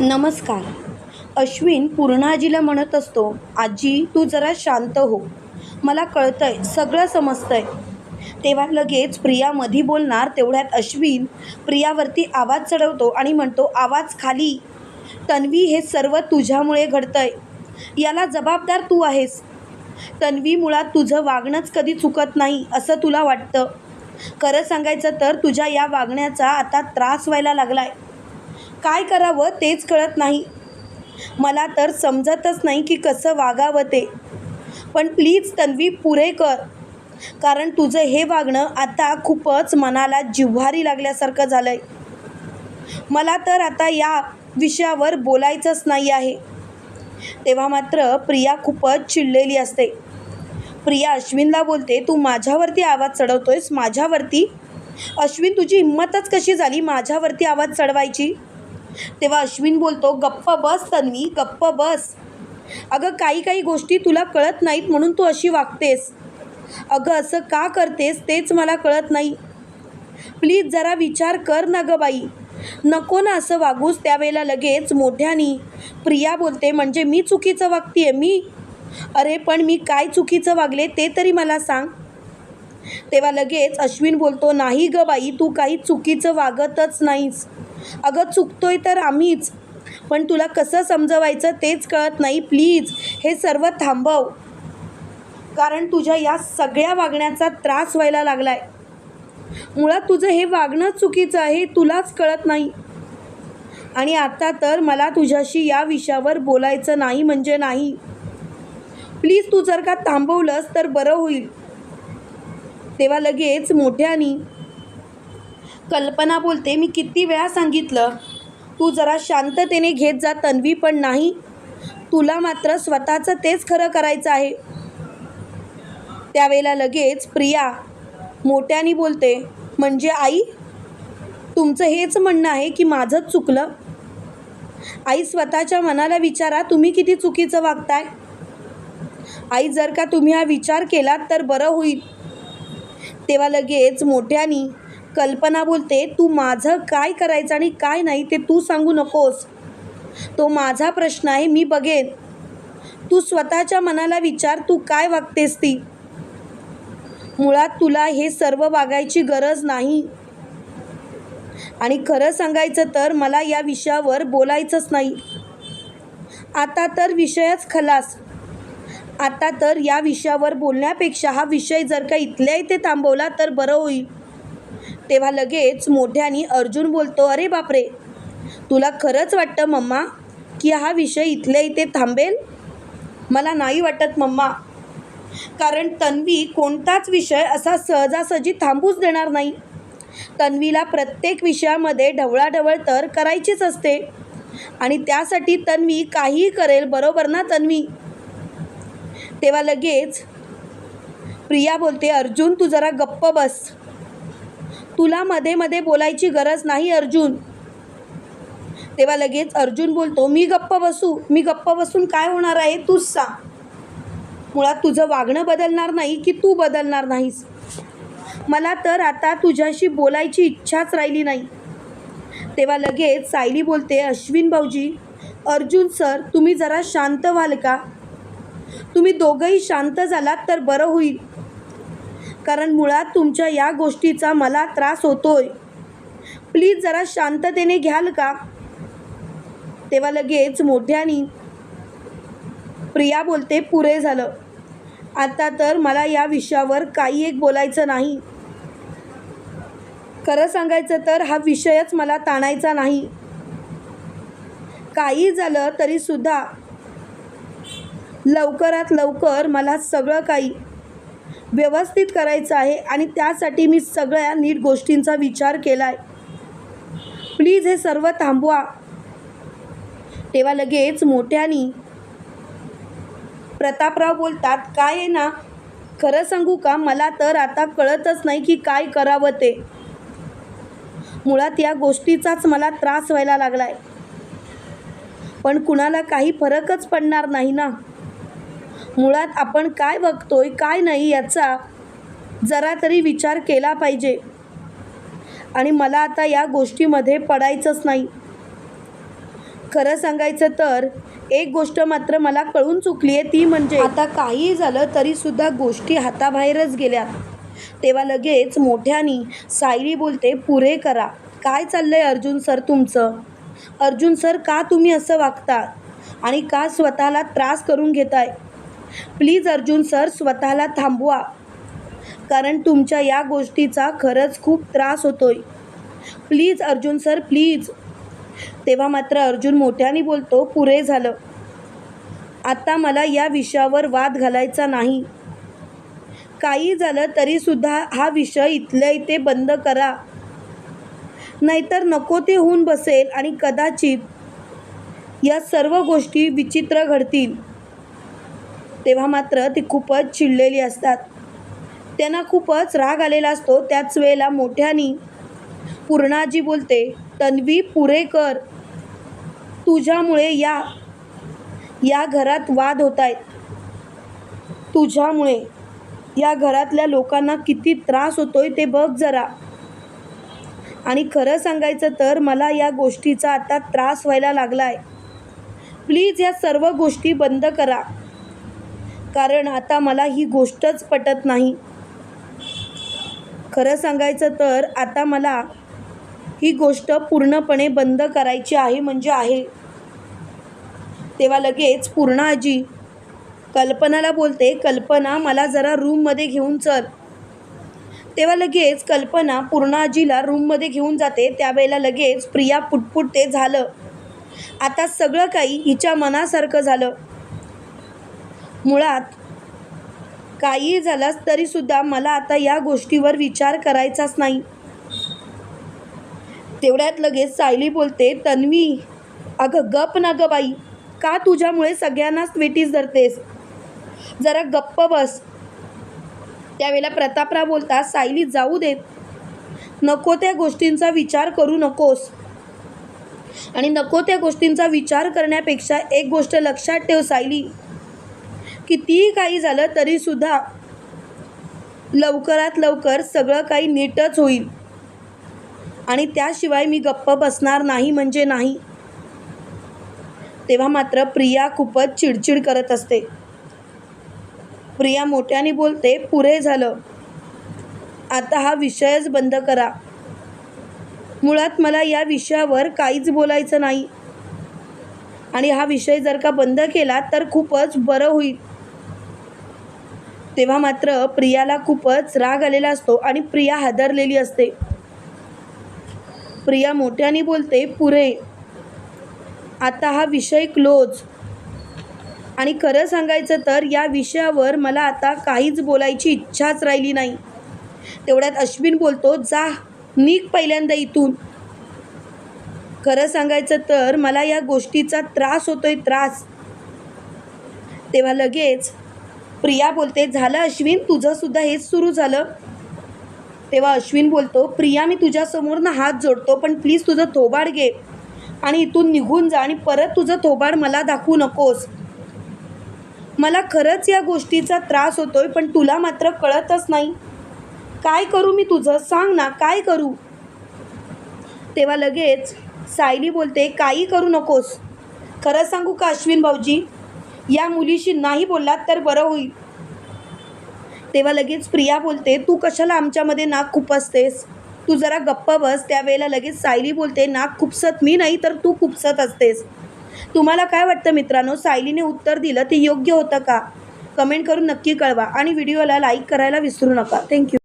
नमस्कार. अश्विन पूर्णाजीला म्हणत असतो आजी तू जरा शांत हो. मला कळतंय सगळं समजतंय. तेव्हा लगेच प्रिया मधी बोलणार तेवढ्यात अश्विन प्रियावरती आवाज चढवतो आणि म्हणतो आवाज खाली. तन्वी हे सर्व तुझ्यामुळे घडतंय. याला जबाबदार तू आहेस. तन्वी मुळात तुझं वागणंच कधी चुकत नाही असं तुला वाटतं. खरं सांगायचं तर तुझ्या या वागण्याचा आता त्रास व्हायला लागलाय. काय करावं तेच कळत नाही. मला तर समजतच नाही की कसं वागावं ते. पण प्लीज तन्वी पुरे कर. कारण तुझं हे वागणं आता खूपच मनाला जिव्हारी लागल्यासारखं झालं आहे मला तर आता या विषयावर बोलायचंच नाही आहे. तेव्हा मात्र प्रिया खूपच चिडलेली असते. प्रिया अश्विनला बोलते तू माझ्यावरती आवाज चढवतोयस? माझ्यावरती? अश्विन तुझी हिंमतच कशी झाली माझ्यावरती आवाज चढवायची? तेव्हा अश्विन बोलतो गप्प बस तन्वी गप्प बस. अगं काही काही गोष्टी तुला कळत नाहीत म्हणून तू अशी वागतेस. अगं असं का करतेस तेच मला कळत नाही. प्लीज जरा विचार कर ना गं बाई. नको ना असं वागूस त्यावेळेला लगेच मोठ्यानी. प्रिया बोलते म्हणजे मी चुकीचं वागतीये मी? अरे पण मी काय चुकीचं वागले ते तरी मला सांग. तेव्हा लगेच अश्विन बोलतो नाही ग बाई तू काही चुकीचं वागतच नाहीस. अगं चुकतोय तर आम्हीच. पण तुला कसं समजवायचं तेच कळत नाही प्लीज. हे सर्व थांबव. कारण तुझ्या या सगळ्या वागण्याचा त्रास व्हायला लागलाय. मुळात तुझं हे वागणं चुकीचं आहे तुलाच कळत नाही. आणि आता तर मला तुझ्याशी या विषयावर बोलायचं नाही म्हणजे नाही. प्लीज तू जर का थांबवलंस तर बरं होईल. तेव्हा लगेच मोठ्यानी कल्पना बोलते मी किती वेळा सांगितलं तू जरा शांततेने घेत जा तन्वी पण नाही. तुला मात्र स्वतःचं तेच खरं करायचं आहे. त्यावेळेला लगेच प्रिया मोठ्यानी बोलते म्हणजे आई तुमचं हेच म्हणणं आहे की माझंच चुकलं? आई स्वतःच्या मनाला विचारा तुम्ही किती चुकीचं वागताय? आई जर का तुम्ही हा विचार केलात तर बरं होईल. तेव्हा लगेच मोठ्यानी कल्पना बोलते तू माझं काय करायचं आणि काय नाही ते तू सांगू नकोस. तो माझा प्रश्न आहे मी बघेन. तू स्वतःच्या मनाला विचार तू काय वागतेस ती? मुळात तुला हे सर्व वागायची गरज नाही. आणि खरं सांगायचं तर मला या विषयावर बोलायचंच नाही. आता तर विषयच खलास. आता तर या विषयावर बोलण्यापेक्षा हा विषय जर का इथल्या इथे थांबवला तर बरं होईल. तेव्हा लगेच मोठ्यानी अर्जुन बोलतो अरे बापरे! तुला खरंच वाटतं मम्मा की हा विषय इथल्या इथे थांबेल? मला नाही वाटत मम्मा. कारण तन्वी कोणताच विषय असा सहजासहजी थांबूच देणार नाही. तन्वीला प्रत्येक विषयामध्ये ढवळाढवळ तर करायचीच असते. आणि त्यासाठी तन्वी काहीही करेल बरोबर ना तन्वी? तेव्हा लगेच प्रिया बोलते अर्जुन तू जरा गप्प बस. तुला मध्ये मध्ये बोलायची गरज नाही अर्जुन. तेव्हा लगेच अर्जुन बोलतो मी गप्प बसू मी गप्प बसून काय होणार आहे तूच सांग. मुळात तुझं वागणं बदलणार नाही की तू बदलणार नाहीस. मला तर आता तुझ्याशी बोलायची इच्छाच राहिली नाही. तेव्हा लगेच सायली बोलते अश्विन भाऊजी अर्जुन सर तुम्ही जरा शांत व्हाल का? तुम्ही दोघंही शांत झालात तर बरं होईल. कारण मुळात तुमच्या या गोष्टीचा मला त्रास होतोय. प्लीज जरा शांततेने घ्याल का? तेव्हा लगेच मोठ्यानी प्रिया बोलते पुरे झालं. आता तर मला या विषयावर काही एक बोलायचं नाही. खरं सांगायचं तर हा विषयच मला ताणायचा नाही. काही झालं तरीसुद्धा लवकरात लवकर मला सगळं काही व्यवस्थित करायचं आहे आणि त्यासाठी मी सगळ्या नीट गोष्टींचा विचार केला आहे. प्लीज हे सर्व थांबवा. तेव्हा लगेच मोठ्यानी प्रतापराव बोलतात काय आहे ना? खरं सांगू का? मला तर आता कळतच नाही की काय करावं ते. मुळात या गोष्टीचाच मला त्रास व्हायला लागलाय. पण कुणाला काही फरकच पडणार नाही ना? मुळात आपण काय बघतोय काय नाही याचा जरा तरी विचार केला पाहिजे. आणि मला आता या गोष्टीमध्ये पडायचंच नाही. खरं सांगायचं तर एक गोष्ट मात्र मला कळून चुकली आहे ती म्हणजे आता काहीही झालं तरीसुद्धा गोष्टी हाताबाहेरच गेल्या. तेव्हा लगेच मोठ्यानी सायरी बोलते पुरे करा. काय चाललंय अर्जुन सर तुमचं? अर्जुन सर का तुम्ही असं वागता? आणि का स्वतःला त्रास करून घेताय? प्लीज अर्जुन सर स्वतःला थांबवा. कारण तुमच्या या गोष्टीचा खरंच खूप त्रास होतोय. Please Arjun sir please. तेव्हा मात्र अर्जुन मोठ्याने बोलतो पुरे झालं. आता मला या विषयावर वाद घालायचा नाही. काही झालं तरीसुद्धा हा विषय इथल्या इथे बंद करा. नाहीतर नको ते होऊन बसेल आणि कदाचित या सर्व गोष्टी विचित्र घडतील. तेव्हा मात्र ती खूपच चिडलेली असतात. त्यांना खूपच राग आलेला असतो. त्याच वेळेला मोठ्यानी पूर्णाजी बोलते तन्वी पुरे कर. तुझ्यामुळे या या घरात वाद होत आहेत तुझ्यामुळे या घरातल्या लोकांना किती त्रास होतोय ते बघ जरा. आणि खरं सांगायचं तर मला या गोष्टीचा आता त्रास व्हायला लागला आहे प्लीज या सर्व गोष्टी बंद करा. कारण आता मला ही गोष्टच पटत नाही. खरं सांगायचं तर आता मला ही गोष्ट पूर्णपणे बंद करायची आहे म्हणजे आहे. तेव्हा लगेच पूर्ण आजी कल्पनाला बोलते कल्पना मला जरा रूममध्ये घेऊन चल. तेव्हा लगेच कल्पना पूर्ण आजीला रूममध्ये घेऊन जाते. त्यावेळेला लगेच प्रिया पुटपुट ते झालं. आता सगळं काही हिच्या मनासारखं झालं. मुळात काही झालास तरीसुद्धा मला आता या गोष्टीवर विचार करायचाच नाही. तेवढ्यात लगेच सायली बोलते तन्वी अगं गप ना ग बाई. का तुझ्यामुळे सगळ्यांनाच वेटीस धरतेस? जरा गप्प बस. त्यावेळेला प्रतापराव बोलतात सायली जाऊ देत. नको त्या गोष्टींचा विचार करू नकोस. आणि नको त्या गोष्टींचा विचार करण्यापेक्षा एक गोष्ट लक्षात ठेव सायली. कितीही काही झालं तरीसुद्धा लवकरात लवकर सगळं काही नीटच होईल. आणि त्याशिवाय मी गप्प बसणार नाही म्हणजे नाही. तेव्हा मात्र प्रिया खूपच चिडचिड करत असते. प्रिया मोठ्याने बोलते पुरे झालं. आता हा विषयच बंद करा. मुळात मला या विषयावर काहीच बोलायचं नाही. आणि हा विषय जर का बंद केला तर खूपच बरं होईल. तेव्हा मात्र प्रियाला खूपच राग आलेला असतो आणि प्रिया हादरलेली असते. प्रिया मोठ्याने बोलते पुरे आता हा विषय क्लोज. आणि खरं सांगायचं तर या विषयावर मला आता काहीच बोलायची इच्छाच राहिली नाही. तेवढ्यात अश्विन बोलतो जा नीक पहिल्यांदा इथून. खरं सांगायचं तर मला या गोष्टीचा त्रास होतोय त्रास. तेव्हा लगेच प्रिया बोलते झालं अश्विन? तुझंसुद्धा हेच सुरू झालं. तेव्हा अश्विन बोलतो प्रिया मी तुझ्यासमोरनं हात जोडतो पण प्लीज तुझं थोबाड घे. आणि इथून निघून जा आणि परत तुझं थोबाड मला दाखवू नकोस. मला खरंच या गोष्टीचा त्रास होतोय पण तुला मात्र कळतच नाही. काय करू मी तुझं? सांग ना काय करू? तेव्हा लगेच सायली बोलते काही करू नकोस. खरं सांगू का अश्विन भाऊजी? या मुलीशी नाही बोललात तर बरं होईल. तेव्हा लगेच प्रिया बोलते तू कशाला आमच्यामध्ये नाक खुपसतेस? तू जरा गप्प बस. त्यावेळेला लगेच सायली बोलते नाक खुपसत? मी नाही तर तू खुपसत असतेस. तुम्हाला काय वाटतं मित्रांनो? सायलीने उत्तर दिलं ते योग्य होतं का? कमेंट करून नक्की कळवा आणि व्हिडिओला लाईक करायला विसरू नका. थँक्यू.